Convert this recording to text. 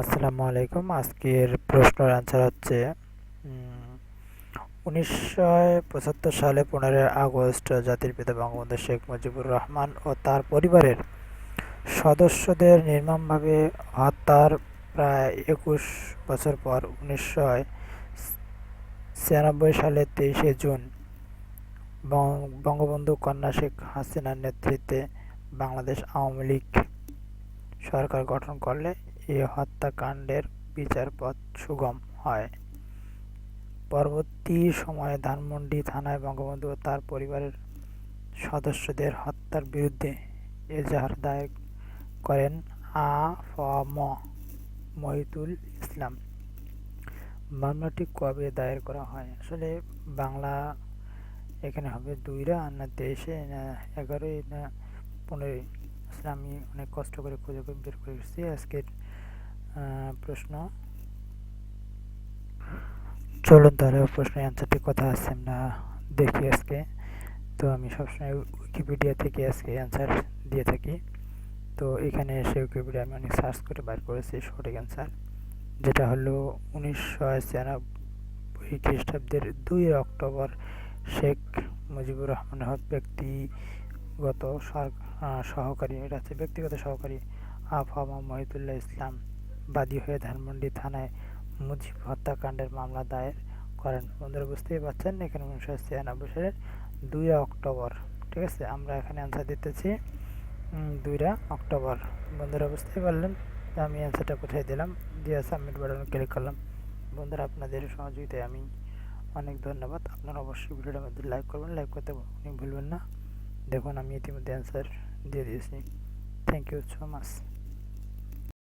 আসসালামু আলাইকুম। আজকের প্রশ্নের অ্যান্সার হচ্ছে উনিশশো পঁচাত্তর সালে পনেরোই আগস্ট জাতির পিতা বঙ্গবন্ধু শেখ মুজিবুর রহমান ও তার পরিবারের সদস্যদের নির্মমভাবে হত্যার প্রায় একুশ বছর পর উনিশশো ছিয়ানব্বই সালের তেইশে জুন বঙ্গবন্ধু কন্যা শেখ হাসিনার নেতৃত্বে বাংলাদেশ আওয়ামী লীগ সরকার গঠন করলে এ হত্যাকাণ্ডের বিচারপথ সুগম হয়। পরবর্তী সময়ে ধানমন্ডি থানায় বঙ্গবন্ধু ও তার পরিবারের সদস্যদের হত্যার বিরুদ্ধে এজাহার দায়ের করেন আ ফ ম মহিতুল ইসলাম। মামলাটি কবে দায়ের করা হয়? আসলে বাংলা এখানে হবে দুইরা, না তেইশে না এগারোই, না পনেরোই। আমি অনেক কষ্ট করে খুঁজে বের করে এসেছি। আজকের প্রশ্ন। চলুন তাহলে প্রশ্নের অ্যান্সারটি কথা আছে আমরা দেখি আজকে। তো আমি সবসময় উইকিপিডিয়া থেকে আজকে অ্যান্সার দিয়ে থাকি। তো এখানে এসে উইকিপিডিয়া আমি অনেক সার্চ করে বার করেছি, সঠিক অ্যান্সার যেটা হলো উনিশশো ছিয়ানব্বই খ্রিস্টাব্দের দুই অক্টোবর শেখ মুজিবুর রহমান হক ব্যক্তিগত সহকারী, এটা হচ্ছে ব্যক্তিগত সহকারী আফহামা মহিতুল্লাহ ইসলাম বাদী হয়ে ধানমন্ডি থানায় মুজিব হত্যাকাণ্ডের মামলা দায়ের করেন। বন্ধুরা, বুঝতেই পারছেন, এখানে উনিশশো ছিয়ানব্বই সালের দুই অক্টোবর, ঠিক আছে? আমরা এখানে অ্যান্সার দিতেছি দুইরা অক্টোবর। বন্ধুরা, বুঝতেই পারলেন, আমি অ্যান্সারটা কোথায় দিলাম? দিয়ে সাবমিট বাটনে ক্লিক করলাম। বন্ধুরা, আপনাদের সহযোগিতায় আমি অনেক ধন্যবাদ। আপনারা অবশ্যই ভিডিওটার মধ্যে লাইক করবেন লাইক করতে ভুলবেন না। দেখুন আমি ইতিমধ্যে অ্যান্সার দিয়ে দিয়েছি। Thank you so much